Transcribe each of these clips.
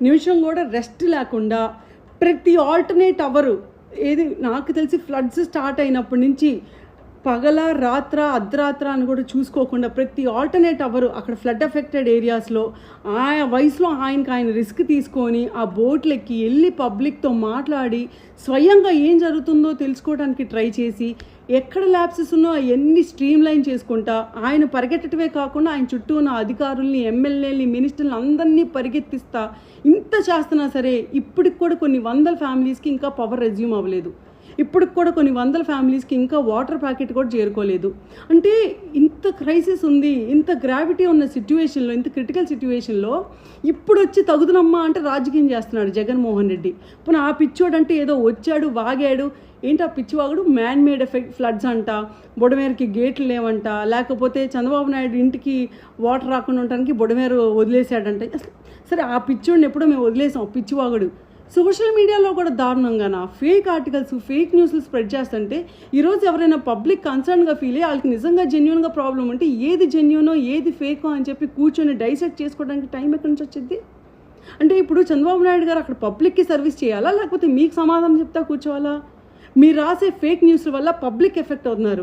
నిమిషం కూడా రెస్ట్ లేకుండా ప్రతి ఆల్టర్నేట్ అవరు. ఏది నాకు తెలిసి ఫ్లడ్స్ స్టార్ట్ అయినప్పటి నుంచి పగల రాత్ర అర్ధరాత్ర అని కూడా చూసుకోకుండా ప్రతి ఆల్టర్నేట్ అవరు అక్కడ ఫ్లడ్ ఎఫెక్టెడ్ ఏరియాస్లో ఆ వయసులో ఆయనకి ఆయన రిస్క్ తీసుకొని ఆ బోట్లెక్కి వెళ్ళి పబ్లిక్తో మాట్లాడి స్వయంగా ఏం జరుగుతుందో తెలుసుకోవడానికి ట్రై చేసి ఎక్కడ ల్యాబ్సెస్ ఉన్నో అవన్నీ స్ట్రీమ్ లైన్ చేసుకుంటా ఆయన పరిగెట్టడమే కాకుండా ఆయన చుట్టూ ఉన్న అధికారుల్ని ఎమ్మెల్యేని మినిస్టర్ని అందరినీ పరిగెత్తిస్తా. ఇంత చేస్తున్నా సరే ఇప్పటికి కూడా కొన్ని వందల ఫ్యామిలీస్కి ఇంకా పవర్ రెజ్యూమ్ అవ్వలేదు. ఇప్పటికి కూడా కొన్ని వందల ఫ్యామిలీస్కి ఇంకా వాటర్ ప్యాకెట్ కూడా చేరుకోలేదు. అంటే ఇంత క్రైసిస్ ఉంది ఇంత గ్రావిటీ ఉన్న సిచ్యువేషన్లో ఇంత క్రిటికల్ సిచ్యువేషన్లో ఇప్పుడు వచ్చి తగుదనమ్మా అంటే రాజకీయం చేస్తున్నాడు జగన్మోహన్ రెడ్డి. పోనీ ఆ పిచ్చోడు అంటే ఏదో వచ్చాడు వాగాడు ఏంటి ఆ పిచ్చివాగుడు? మ్యాన్ మేడ్ ఎఫెక్ట్ ఫ్లడ్స్ అంట బొడమేరకి గేట్లు లేవంట లేకపోతే చంద్రబాబు నాయుడు ఇంటికి వాటర్ రాకుండా ఉండటానికి బొడమేరు వదిలేశాడంట. సరే ఆ పిచ్చోడిని ఎప్పుడో మేము వదిలేసాం పిచ్చివాగుడు. సోషల్ మీడియాలో కూడా దారుణంగాన? ఫేక్ ఆర్టికల్స్ ఫేక్ న్యూస్లు స్ప్రెడ్ చేస్తుంటే ఈరోజు ఎవరైనా పబ్లిక్ కన్సర్న్గా ఫీల్ అయ్యి వాళ్ళకి నిజంగా జెన్యున్గా ప్రాబ్లం ఉంటే ఏది జెన్యునో ఏది ఫేకో అని చెప్పి కూర్చొని డైసెక్ట్ చేసుకోవడానికి టైం ఎక్కడి నుంచి వచ్చింది? అంటే ఇప్పుడు చంద్రబాబు నాయుడు గారు అక్కడ పబ్లిక్కి సర్వీస్ చేయాలా? లేకపోతే మీకు సమాధానం చెప్తా కూర్చోవాలా? మీరు రాసే ఫేక్ న్యూస్ల వల్ల పబ్లిక్ ఎఫెక్ట్ అవుతున్నారు.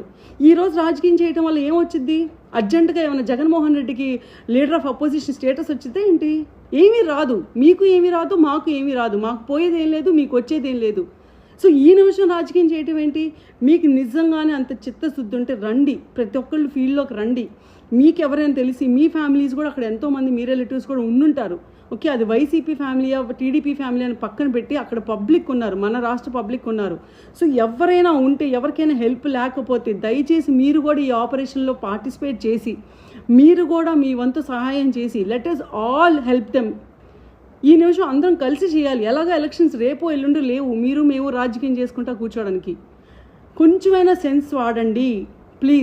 ఈరోజు రాజకీయం చేయడం వల్ల ఏమొచ్చింది అర్జెంటుగా ఏమైనా జగన్మోహన్ రెడ్డికి లీడర్ ఆఫ్ అపోజిషన్ స్టేటస్ వచ్చిందే ఏంటి? ఏమీ రాదు. మీకు ఏమీ రాదు మాకు ఏమీ రాదు. మాకు పోయేది ఏం లేదు మీకు వచ్చేది ఏం లేదు. సో ఈ నిమిషం రాజకీయం చేయటం ఏంటి? మీకు నిజంగానే అంత చిత్తశుద్ధి ఉంటే రండి. ప్రతి ఒక్కళ్ళు ఫీల్డ్లోకి రండి. మీకు ఎవరైనా తెలిసి మీ ఫ్యామిలీస్ కూడా అక్కడ ఎంతోమంది మీ రిలేటివ్స్ కూడా ఉండుంటారు. ఓకే అది వైసీపీ ఫ్యామిలీ టీడీపీ ఫ్యామిలీ అని పక్కన పెట్టి అక్కడ పబ్లిక్ ఉన్నారు. మన రాష్ట్ర పబ్లిక్ ఉన్నారు. సో ఎవరైనా ఉంటే ఎవరికైనా హెల్ప్ లేకపోతే దయచేసి మీరు కూడా ఈ ఆపరేషన్లో పార్టిసిపేట్ చేసి మీరు కూడా మీ వంతు సహాయం చేసి let us all help them ఈ నిమిషం అందరం కలిసి చేయాలి. ఎలాగ ఎలక్షన్స్ రేపు ఎల్లుండి లేవు. మీరు మేము రాజకీయం చేసుకుంటా కూర్చోడానికి కొంచెమైనా సెన్స్ వాడండి. ప్లీజ్